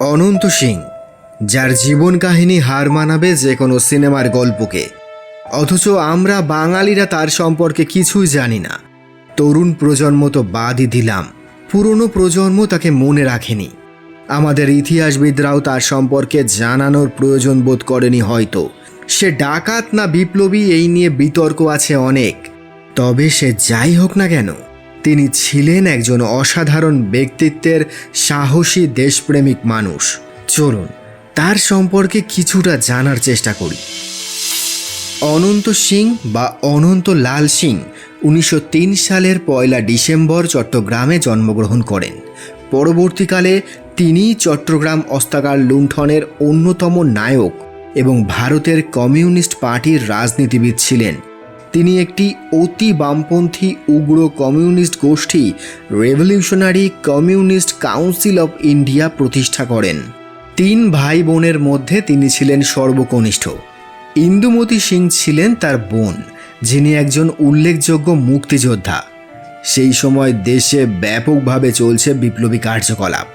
অনন্ত সিং, যার জীবন কাহিনী হার মানাবে যে কোনো সিনেমার গল্পকে। অথচ আমরা বাঙালিরা তার সম্পর্কে কিছুই জানি না। তরুণ প্রজন্ম তো বাদই দিলাম, পুরনো প্রজন্ম তাকে মনে রাখেনি। আমাদের ইতিহাসবিদরাও তার সম্পর্কে জানানোর প্রয়োজন বোধ করেনি হয়তো। সে ডাকাত না বিপ্লবী এই নিয়ে বিতর্ক আছে অনেক, তবে সে যাই হোক না কেন তিনি ছিলেন একজন অসাধারণ ব্যক্তিত্বের সাহসী দেশপ্রেমিক মানুষ। চলুন, তার সম্পর্কে কিছুটা জানার চেষ্টা করি। অনন্ত সিং বা অনন্ত লাল সিং উনিশশো তিন সালের পয়লা ডিসেম্বর চট্টগ্রামে জন্মগ্রহণ করেন। পরবর্তীকালে তিনি চট্টগ্রাম অস্তাগার লুণ্ঠনের অন্যতম নায়ক এবং ভারতের কমিউনিস্ট পার্টির রাজনীতিবিদ ছিলেন। তিনি একটি অতি বামপন্থী উগ্র কমিউনিস্ট গোষ্ঠী, revolutionary communist council of India প্রতিষ্ঠা করেন। তিন ভাই বোনের মধ্যে তিনি ছিলেন সর্বকনিষ্ঠ। ইন্দুমতি সিং ছিলেন তার বোন, যিনি একজন উল্লেখযোগ্য মুক্তিযোদ্ধা। সেই সময় দেশে ব্যাপকভাবে চলছে বিপ্লবী কার্যকলাপ।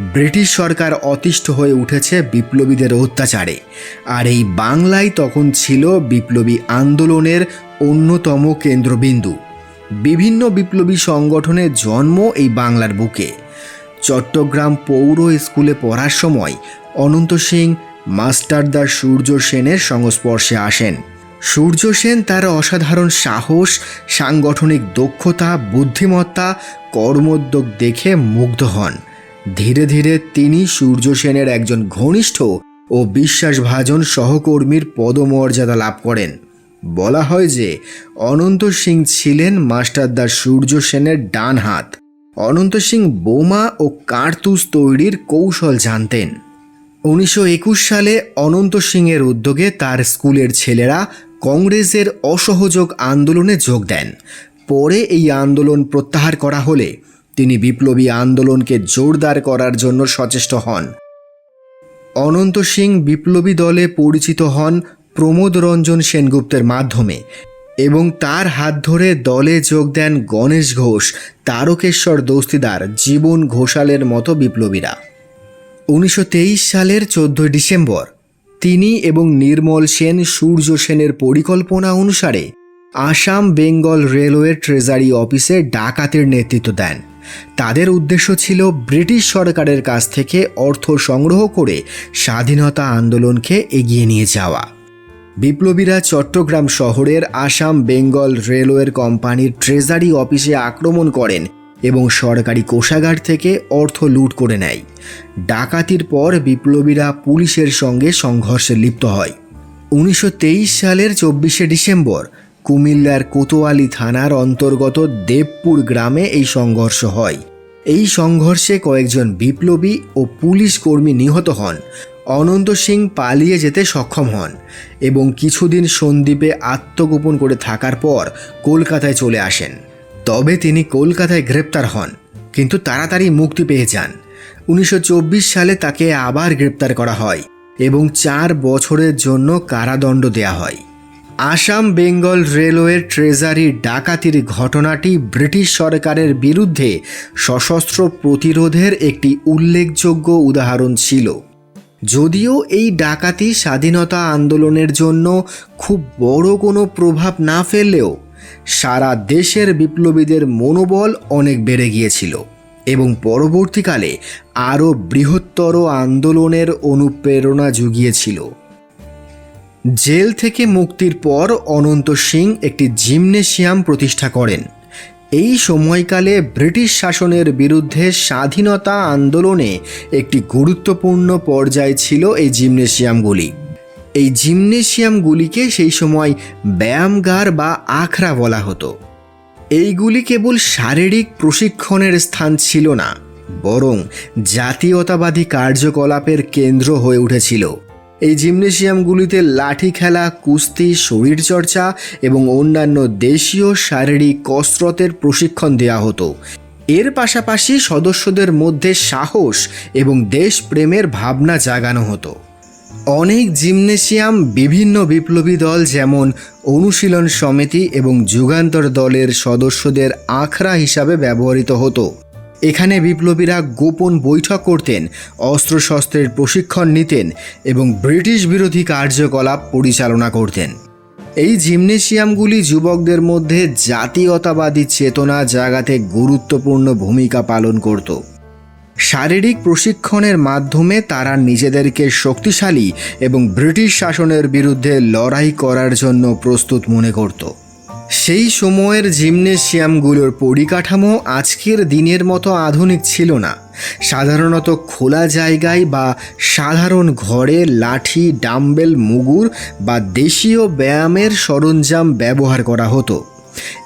ব্রিটিশ সরকার অতিষ্ঠ হয়ে উঠেছে বিপ্লবীদের অত্যাচারে। আর এই বাংলায় তখন ছিল বিপ্লবী আন্দোলনের অন্যতম কেন্দ্রবিন্দু। বিভিন্ন বিপ্লবী সংগঠনের জন্ম এই বাংলার বুকে। চট্টগ্রাম পৌর স্কুলে পড়ার সময় অনন্ত সিং মাস্টারদার সূর্য সেনের সংস্পর্শে আসেন। সূর্য সেন তার অসাধারণ সাহস, সাংগঠনিক দক্ষতা, বুদ্ধিমত্তা, কর্মোদ্যোগ দেখে মুগ্ধ হন। ধীরে ধীরে তিনি সূর্য সেনের একজন ঘনিষ্ঠ ও বিশ্বাসভাজন সহকর্মীর পদমর্যাদা লাভ করেন। বলা হয় যে, অনন্ত সিং ছিলেন মাস্টারদার সূর্য সেনের ডান হাত। অনন্ত সিং বোমা ও কার্তুস তৈরির কৌশল জানতেন। উনিশশো একুশ সালে অনন্ত সিংয়ের উদ্যোগে তার স্কুলের ছেলেরা কংগ্রেসের অসহযোগ আন্দোলনে যোগ দেন। পরে এই আন্দোলন প্রত্যাহার করা হলে তিনি বিপ্লবী আন্দোলনকে জোরদার করার জন্য সচেষ্ট হন। অনন্ত সিং বিপ্লবী দলে পরিচিত হন প্রমোদ রঞ্জন সেনগুপ্তের মাধ্যমে এবং তার হাত ধরে দলে যোগ দেন গণেশ ঘোষ, তারকেশ্বর দস্তিদার জীবন ঘোষালের মতো বিপ্লবীরা। উনিশশো তেইশ সালের চোদ্দই ডিসেম্বর তিনি এবং নির্মল সেন সূর্য সেনের পরিকল্পনা অনুসারে আসাম বেঙ্গল রেলওয়ে ট্রেজারি অফিসে ডাকাতের নেতৃত্ব দেন। তাদের উদ্দেশ্য ছিল ব্রিটিশ সরকারের কাছ থেকে অর্থ সংগ্রহ করে স্বাধীনতা আন্দোলনকে এগিয়ে নিয়ে যাওয়া। বিপ্লবীরা চট্টগ্রাম শহরের আসাম বেঙ্গল রেলওয়ের কোম্পানির ট্রেজারি অফিসে আক্রমণ করেন এবং সরকারি কোষাগার থেকে অর্থ লুট করে নেয়। ডাকাতির পর বিপ্লবীরা পুলিশের সঙ্গে সংঘর্ষে লিপ্ত হয়। উনিশশো তেইশ সালের চব্বিশে ডিসেম্বর কুমিল্লার কোতোয়ালি থানার অন্তর্গত দেবপুর গ্রামে এই সংঘর্ষ হয়। এই সংঘর্ষে কয়েকজন বিপ্লবী ও পুলিশ কর্মী নিহত হন। অনন্ত সিং পালিয়ে যেতে সক্ষম হন এবং কিছুদিন সন্দ্বীপে আত্মগোপন করে থাকার পর কলকাতায় চলে আসেন। তবে তিনি কলকাতায় গ্রেপ্তার হন, কিন্তু তাড়াতাড়ি মুক্তি পেয়ে যান। উনিশশো চব্বিশ সালে তাকে আবার গ্রেপ্তার করা হয় এবং চার বছরের জন্য কারাদণ্ড দেয়া হয়। আসাম বেঙ্গল রেলওয়ের ট্রেজারি ডাকাতির ঘটনাটি ব্রিটিশ সরকারের বিরুদ্ধে সশস্ত্র প্রতিরোধের একটি উল্লেখযোগ্য উদাহরণ ছিল। যদিও এই ডাকাতি স্বাধীনতা আন্দোলনের জন্য খুব বড় কোনো প্রভাব না ফেললেও সারা দেশের বিপ্লবীদের মনোবল অনেক বেড়ে গিয়েছিল এবং পরবর্তীকালে আরও বৃহত্তর আন্দোলনের অনুপ্রেরণা জুগিয়েছিল। জেল থেকে মুক্তির পর অনন্ত সিং একটি জিমনেশিয়াম প্রতিষ্ঠা করেন। এই সময়কালে ব্রিটিশ শাসনের বিরুদ্ধে স্বাধীনতা আন্দোলনে একটি গুরুত্বপূর্ণ পর্যায় ছিল এই জিমনেশিয়ামগুলি। এই জিমনেশিয়ামগুলিকে সেই সময় ব্যায়ামগার বা আখড়া বলা হতো। এইগুলি কেবল শারীরিক প্রশিক্ষণের স্থান ছিল না, বরং জাতীয়তাবাদী কার্যকলাপের কেন্দ্র হয়ে উঠেছিল। এই জিমনেশিয়ামগুলিতে লাঠি খেলা, কুস্তি, শরীরচর্চা এবং অন্যান্য দেশীয় শারীরিক কসরতের প্রশিক্ষণ দেওয়া হতো। এর পাশাপাশি সদস্যদের মধ্যে সাহস এবং দেশপ্রেমের ভাবনা জাগানো হতো। অনেক জিমনেশিয়াম বিভিন্ন বিপ্লবী দল যেমন অনুশীলন সমিতি এবং যুগান্তর দলের সদস্যদের আখড়া হিসাবে ব্যবহৃত হতো। এখানে বিপ্লবীরা গোপন বৈঠক করতেন, অস্ত্রশস্ত্রের প্রশিক্ষণ নিতেন এবং ব্রিটিশ বিরোধী কার্যকলাপ পরিচালনা করতেন। এই জিমনেশিয়ামগুলি যুবকদের মধ্যে জাতীয়তাবাদী চেতনা জাগাতে গুরুত্বপূর্ণ ভূমিকা পালন করত। শারীরিক প্রশিক্ষণের মাধ্যমে তারা নিজেদেরকে শক্তিশালী এবং ব্রিটিশ শাসনের বিরুদ্ধে লড়াই করার জন্য প্রস্তুত মনে করত। সেই সময়ের জিমনেশিয়ামগুলোর পরিকাঠামো আজকের দিনের মতো আধুনিক ছিল না। সাধারণত খোলা জায়গায় বা সাধারণ ঘরে লাঠি, ডাম্বেল, মুগুর বা দেশীয় ব্যায়ামের সরঞ্জাম ব্যবহার করা হতো।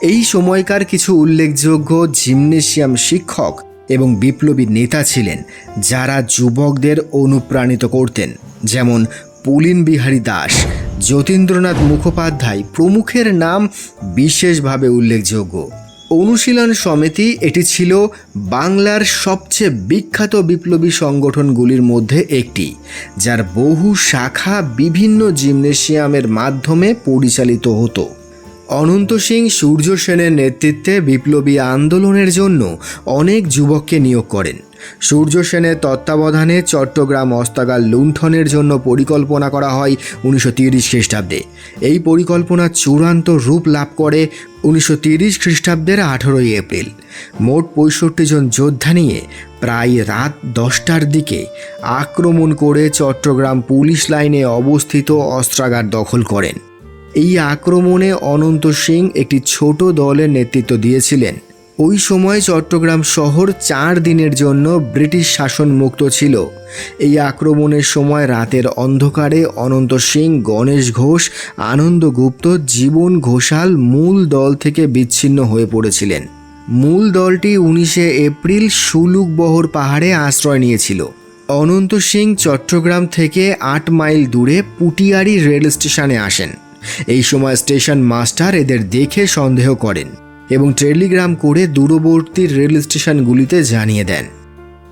এই সময়কার কিছু উল্লেখযোগ্য জিমনেশিয়াম শিক্ষক এবং বিপ্লবী নেতা ছিলেন, যারা যুবকদের অনুপ্রাণিত করতেন, যেমন পুলিন বিহারী দাস, যতীন্দ্রনাথ মুখোপাধ্যায় প্রমুখের নাম বিশেষভাবে উল্লেখযোগ্য। অনুশীলন সমিতি, এটি ছিল বাংলার সবচেয়ে বিখ্যাত বিপ্লবী সংগঠনগুলির মধ্যে একটি, যার বহু শাখা বিভিন্ন জিমনেশিয়ামের মাধ্যমে পরিচালিত হতো। অনন্ত সিং সূর্য সেনের নেতৃত্বে বিপ্লবী আন্দোলনের জন্য অনেক যুবককে নিয়োগ করেন। সূর্য সেনের তত্ত্বাবধানে চট্টগ্রাম অস্তাগার লুণ্ঠনের জন্য পরিকল্পনা করা হয় উনিশশো তিরিশ খ্রিস্টাব্দে। এই পরিকল্পনা চূড়ান্ত রূপ লাভ করে উনিশশো তিরিশ খ্রিস্টাব্দের আঠেরোই এপ্রিল। মোট পঁয়ষট্টি জন যোদ্ধা নিয়ে প্রায় রাত দশটার দিকে আক্রমণ করে চট্টগ্রাম পুলিশ লাইনে অবস্থিত অস্ত্রাগার দখল করেন। এই আক্রমণে অনন্ত সিং একটি ছোট দলের নেতৃত্ব দিয়েছিলেন। ওই সময় চট্টগ্রাম শহর চার দিনের জন্য ব্রিটিশ শাসন মুক্ত ছিল। এই আক্রমণের সময় রাতের অন্ধকারে অনন্ত সিং, গণেশ ঘোষ আনন্দ গুপ্ত জীবন ঘোষাল মূল দল থেকে বিচ্ছিন্ন হয়ে পড়েছিলেন। মূল দলটি উনিশে এপ্রিল সুলুকবহর পাহাড়ে আশ্রয় নিয়েছিল। অনন্ত সিং চট্টগ্রাম থেকে আট মাইল দূরে পুটিয়ারি রেল স্টেশনে আসেন। এই সময় স্টেশন মাস্টার এদের দেখে সন্দেহ করেন। এবং টেলিগ্রাম করে দূরবর্তী রেল স্টেশনগুলিতে জানিয়ে দেন।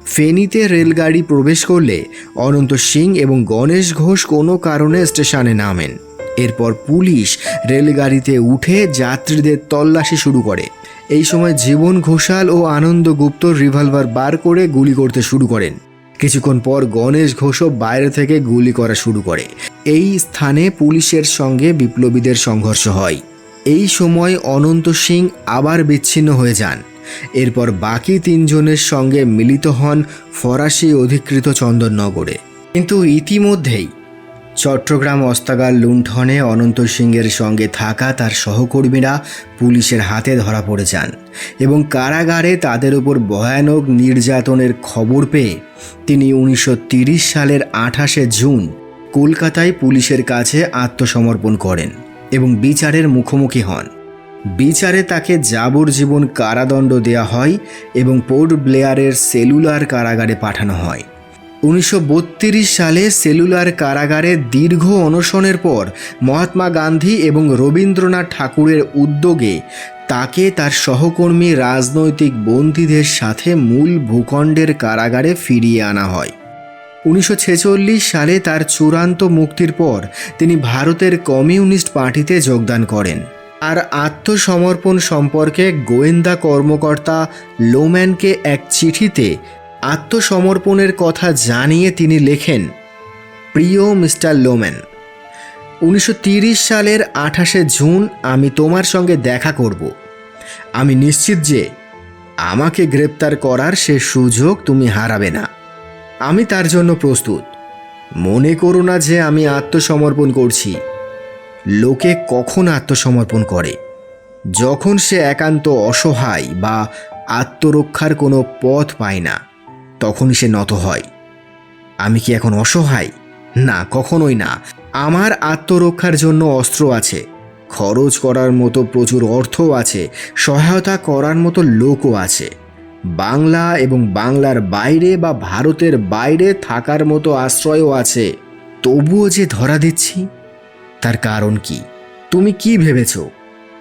ফেনীতে রেলগাড়ি প্রবেশ করলে অনন্ত সিং এবং গণেশ ঘোষ কোনো কারণে স্টেশনে নামেন। এরপর পুলিশ রেলগাড়িতে উঠে যাত্রীদের তল্লাশি শুরু করে। এই সময় জীবন ঘোষাল ও আনন্দ গুপ্ত রিভলভার বার করে গুলি করতে শুরু করেন। কিছুক্ষণ পর গণেশ ঘোষও বাইরে থেকে গুলি করা শুরু করে। এই স্থানে পুলিশের সঙ্গে বিপ্লবীদের সংঘর্ষ হয়। এই সময় অনন্ত সিং আবার বিচ্ছিন্ন হয়ে যান। এরপর বাকি তিনজনের সঙ্গে মিলিত হন ফরাসি অধিকৃত চন্দননগরে। কিন্তু ইতিমধ্যেই চট্টগ্রাম অস্তাগার লুণ্ঠনে অনন্ত সিংয়ের সঙ্গে থাকা তার সহকর্মীরা পুলিশের হাতে ধরা পড়ে যান এবং কারাগারে তাদের উপর ভয়ানক নির্যাতনের খবর পেয়ে তিনি উনিশশো সালের আঠাশে জুন কলকাতায় পুলিশের কাছে আত্মসমর্পণ করেন। এবং বিচারের মুখোমুখি হন। বিচারে তাকে যাবজ্জীবন কারাদণ্ড দেওয়া হয় এবং পোর্ট ব্লেয়ারের সেলুলার কারাগারে পাঠানো হয়। উনিশশো বত্রিশ সালে সেলুলার কারাগারে দীর্ঘ অনশনের পর মহাত্মা গান্ধী এবং রবীন্দ্রনাথ ঠাকুরের উদ্যোগে তাকে তার সহকর্মী রাজনৈতিক বন্দীদের সাথে মূল ভূখণ্ডের কারাগারে ফিরিয়ে আনা হয়। উনিশশো ছেচল্লিশ সালে তার চূড়ান্ত মুক্তির পর তিনি ভারতের কমিউনিস্ট পার্টিতে যোগদান করেন। আর আত্মসমর্পণ সম্পর্কে গোয়েন্দা কর্মকর্তা লোম্যানকে এক চিঠিতে আত্মসমর্পণের কথা জানিয়ে তিনি লেখেন, প্রিয় মিস্টার লোম্যান, উনিশশো সালের আঠাশে জুন আমি তোমার সঙ্গে দেখা করব। আমি নিশ্চিত যে আমাকে গ্রেপ্তার করার সে সুযোগ তুমি হারাবে না। আমি তার জন্য প্রস্তুত। মনে করো না যে আমি আত্মসমর্পণ করছি। লোকে কখন আত্মসমর্পণ করে? যখন সে একান্ত অসহায় বা আত্মরক্ষার কোনো পথ পায় না, তখনই সে নত হয়। আমি কি এখন অসহায়? না, কখনোই না। আমার আত্মরক্ষার জন্য অস্ত্র আছে, খরচ করার মতো প্রচুর অর্থ আছে, সহায়তা করার মতো লোকও আছে। বাংলা এবং বাংলার বাইরে বা ভারতের বাইরে থাকার মতো আশ্রয়ও আছে। তবুও যে ধরা দিচ্ছি, তার কারণ কি? তুমি কি ভেবেছ?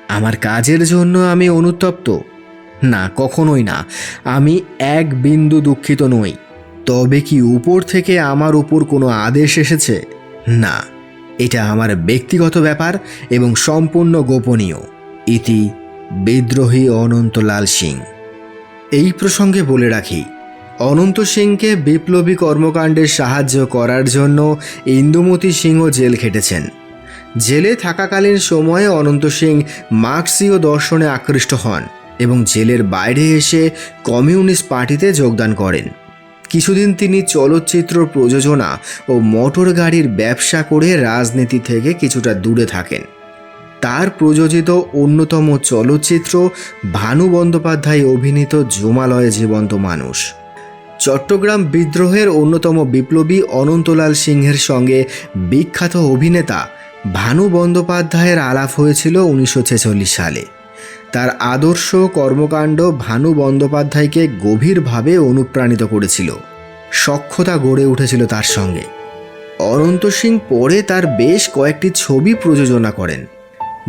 আমার কাজের জন্য আমি অনুতপ্ত? না, কখনোই না। আমি এক বিন্দু দুঃখিত নই। তবে কি উপর থেকে আমার উপর কোনো আদেশ এসেছে? না, এটা আমার ব্যক্তিগত ব্যাপার এবং সম্পূর্ণ গোপনীয়। ইতি বিদ্রোহী অনন্তলাল সিং। এই প্রসঙ্গে বলে রাখি, অনন্ত সিংকে বিপ্লবী কর্মকাণ্ডে সাহায্য করার জন্য ইন্দুমতি সিংহ জেল খেটেছেন। জেলে থাকাকালীন সময়ে অনন্ত সিং মার্ক্সীয় দর্শনে আকৃষ্ট হন এবং জেলের বাইরে এসে কমিউনিস্ট পার্টিতে যোগদান করেন। কিছুদিন তিনি চলচ্চিত্র প্রযোজনা ও মোটর গাড়ির ব্যবসা করে রাজনীতি থেকে কিছুটা দূরে থাকেন। তার প্রযোজিত অন্যতম চলচ্চিত্র ভানু বন্দ্যোপাধ্যায় অভিনীত জমালয়ে জীবন্ত মানুষ। চট্টগ্রাম বিদ্রোহের অন্যতম বিপ্লবী অনন্তলাল সিংহের সঙ্গে বিখ্যাত অভিনেতা ভানু বন্দ্যোপাধ্যায়ের আলাপ হয়েছিল উনিশশো ছেচল্লিশ সালে। তার আদর্শ কর্মকাণ্ড ভানু বন্দ্যোপাধ্যায়কে গভীরভাবে অনুপ্রাণিত করেছিল। সক্ষতা গড়ে উঠেছিল তার সঙ্গে। অনন্ত সিং পরে তার বেশ কয়েকটি ছবি প্রযোজনা করেন।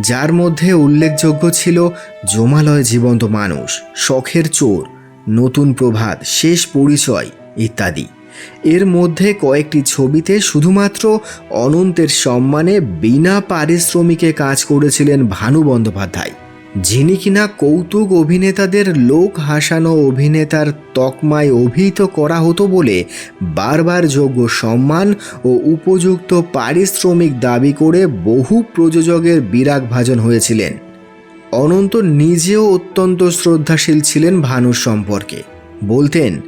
যার মধ্যে উল্লেখযোগ্য ছিল জমালয় জীবন্ত মানুষ, শখের চোর, নতুন প্রভাত, শেষ পরিচয় ইত্যাদি। এর মধ্যে কয়েকটি ছবিতে শুধুমাত্র অনন্তের সম্মানে বিনা পারিশ্রমিকে কাজ করেছিলেন ভানু বন্দ্যোপাধ্যায়। যিনি কিনা কৌতুক অভিনেতাদের লোক হাসানো অভিনেতার তকমায় অভিহিত করা হতো বলে বারবার যোগ্য সম্মান ও উপযুক্ত পারিশ্রমিক দাবি করে বহু প্রযোজকের বিরাগ ভাজন হয়েছিলেন। অনন্ত নিজেও অত্যন্ত শ্রদ্ধাশীল ছিলেন ভানুর সম্পর্কে। বলতেন,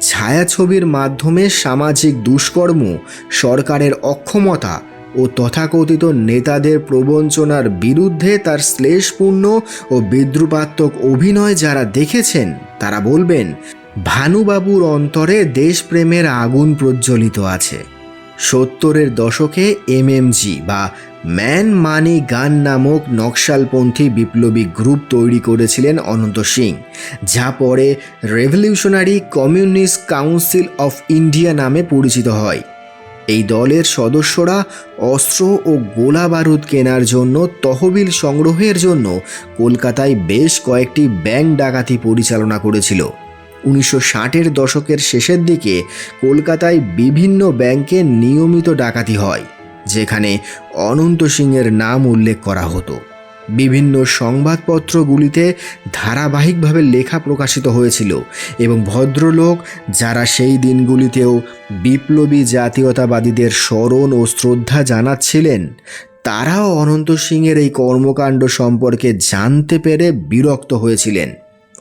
ছায়াছবির মাধ্যমে সামাজিক দুষ্কর্ম, সরকারের অক্ষমতা ও তথাকথিত নেতাদের প্রবঞ্চনার বিরুদ্ধে তার শ্লেষপূর্ণ ও বিদ্রুপাত্মক অভিনয় যারা দেখেছেন, তারা বলবেন, ভানুবাবুর অন্তরে দেশপ্রেমের আগুন প্রজ্বলিত আছে। সত্তরের দশকে এমএমজি বা ম্যান মানি গান নামক নকশালপন্থী বিপ্লবী গ্রুপ তৈরি করেছিলেন অনন্ত সিং, যা পরে revolutionary communist council of India নামে পরিচিত হয়। এই দলের সদস্যরা অস্ত্র ও গোলা বারুদ কেনার জন্য তহবিল সংগ্রহের জন্য কলকাতায় বেশ কয়েকটি ব্যাংক ডাকাতি পরিচালনা করেছিল। উনিশশো ষাটের দশকের শেষের দিকে কলকাতায় বিভিন্ন ব্যাংকে নিয়মিত ডাকাতি হয়, যেখানে অনন্ত সিংয়ের নাম উল্লেখ করা হতো। বিভিন্ন সংবাদপত্রগুলিতে ধারাবাহিকভাবে লেখা প্রকাশিত হয়েছিল এবং ভদ্রলোক যারা সেই দিনগুলিতেও বিপ্লবী জাতীয়তাবাদীদের স্মরণ ও শ্রদ্ধা জানাচ্ছিলেন, তারাও অনন্ত সিংয়ের এই কর্মকাণ্ড সম্পর্কে জানতে পেরে বিরক্ত হয়েছিলেন।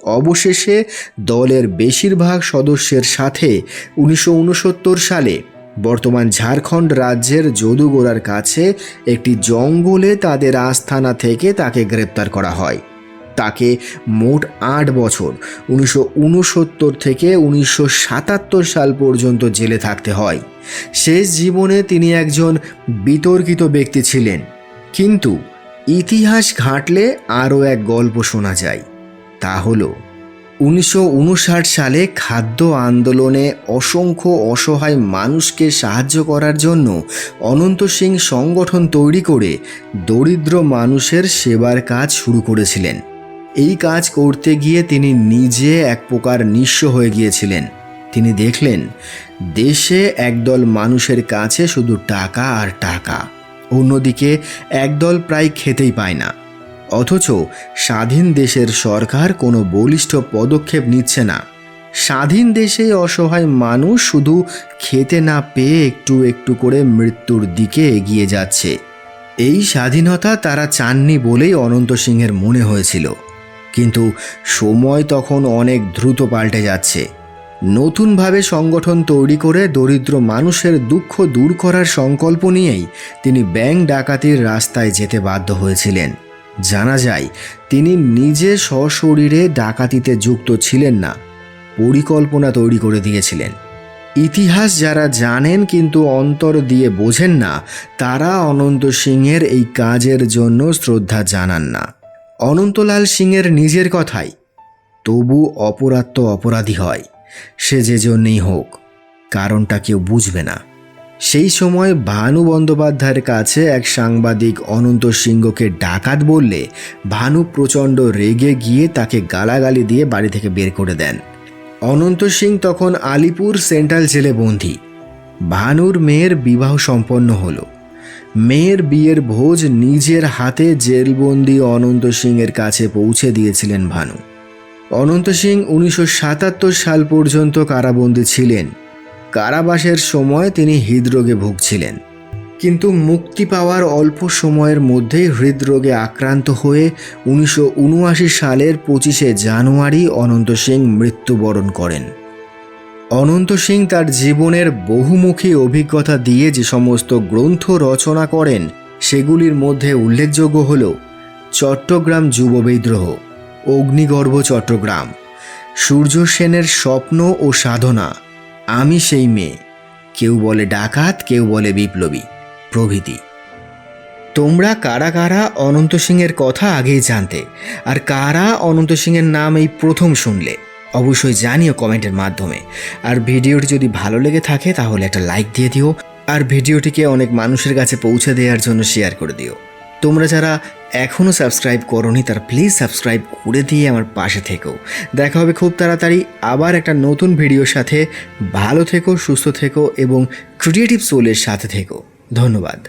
অবশেষে দলের বেশিরভাগ সদস্যের সাথে উনিশশো উনসত্তর সালে বর্তমান ঝাড়খণ্ড রাজ্যের যদুগোড়ার কাছে একটি জঙ্গলে তাদের আস্থানা থেকে তাকে গ্রেপ্তার করা হয়। তাকে মোট আট বছর, উনিশশো উনসত্তর থেকে উনিশশো সাতাত্তর সাল পর্যন্ত জেলে থাকতে হয়। শেষ জীবনে তিনি একজন বিতর্কিত ব্যক্তি ছিলেন। কিন্তু ইতিহাস ঘাঁটলে আরও এক গল্প শোনা যায়। তা হলো উনিশশো উনষাট সালে খাদ্য আন্দোলনে অসংখ্য অসহায় মানুষকে সাহায্য করার জন্য অনন্ত সিং সংগঠন তৈরি করে দরিদ্র মানুষের সেবার কাজ শুরু করেছিলেন। এই কাজ করতে গিয়ে তিনি নিজে এক প্রকার নিঃস্ব হয়ে গিয়েছিলেন। তিনি দেখলেন, দেশে একদল মানুষের কাছে শুধু টাকা আর টাকা, অন্যদিকে একদল প্রায় খেতেই পায় না। অথচ স্বাধীন দেশের সরকার কোনো বলিষ্ঠ পদক্ষেপ নিচ্ছে না। স্বাধীন দেশে অসহায় মানুষ শুধু খেতে না পেয়ে একটু একটু করে মৃত্যুর দিকে এগিয়ে যাচ্ছে। এই স্বাধীনতা তারা চাননি বলেই অনন্ত সিংহের মনে হয়েছিল। কিন্তু সময় তখন অনেক দ্রুত পাল্টে যাচ্ছে। নতুনভাবে সংগঠন তৈরি করে দরিদ্র মানুষের দুঃখ দূর করার সংকল্প নিয়েই তিনি ব্যাংক ডাকাতির রাস্তায় যেতে বাধ্য হয়েছিলেন। জানা যায়, তিনি নিজে সশরীরে ডাকাতিতে যুক্ত ছিলেন না, পরিকল্পনা তৈরি করে দিয়েছিলেন। ইতিহাস যারা জানেন কিন্তু অন্তর দিয়ে বোঝেন না, তারা অনন্ত সিংয়ের এই কাজের জন্য শ্রদ্ধা জানান না। অনন্তলাল সিংয়ের নিজের কথাই, তবু অপরাধ তো অপরাধী হয়, সে যে জন্যেই হোক, কারণটা কেউ বুঝবে না। সেই সময় ভানু বন্দ্যোপাধ্যায়ের কাছে এক সাংবাদিক অনন্ত সিংহকে ডাকাত বললে ভানু প্রচণ্ড রেগে গিয়ে তাকে গালাগালি দিয়ে বাড়ি থেকে বের করে দেন। অনন্ত সিং তখন আলিপুর সেন্ট্রাল জেলে বন্দী। ভানুর মেয়ের বিবাহ সম্পন্ন হলো। মেয়ের বিয়ের ভোজ নিজের হাতে জেলবন্দি অনন্ত সিংয়ের কাছে পৌঁছে দিয়েছিলেন ভানু। অনন্ত সিং উনিশশো সাতাত্তর সাল পর্যন্ত কারাবন্দী ছিলেন। কারাবাসের সময় তিনি হৃদরোগে ভুগছিলেন। কিন্তু মুক্তি পাওয়ার অল্প সময়ের মধ্যেই হৃদরোগে আক্রান্ত হয়ে উনিশশো উনআশি সালের পঁচিশে জানুয়ারি অনন্ত সিং মৃত্যুবরণ করেন। অনন্ত সিং তার জীবনের বহুমুখী অভিজ্ঞতা দিয়ে যে সমস্ত গ্রন্থ রচনা করেন, সেগুলির মধ্যে উল্লেখযোগ্য হল চট্টগ্রাম যুব বিদ্রোহ, অগ্নিগর্ভ চট্টগ্রাম, সূর্য সেনের স্বপ্ন ও সাধনা আমি সেই মেয়ে। কেউ বলে ডাকাত, কেউ বলে বিপ্লবী। প্রভৃতি। তোমরা কারা কারা অনন্ত সিংয়ের কথা আগেই জানতে, আর কারা অনন্ত সিংয়ের নাম এই প্রথম শুনলে, অবশ্যই জানিও কমেন্টের মাধ্যমে। আর ভিডিওটি যদি ভালো লেগে থাকে, তাহলে একটা লাইক দিয়ে দিও, আর ভিডিওটিকে অনেক মানুষের কাছে পৌঁছে দেওয়ার জন্য শেয়ার করে দিও। তোমরা যারা এখনও সাবস্ক্রাইব করনি, তারা প্লিজ সাবস্ক্রাইব করে দিয়ে আমার পাশে থেকো। দেখা হবে খুব তাড়াতাড়ি আবার একটা নতুন ভিডিওর সাথে। ভালো থেকো, সুস্থ থেকো এবং ক্রিয়েটিভ সোলের সাথে থেকো। ধন্যবাদ।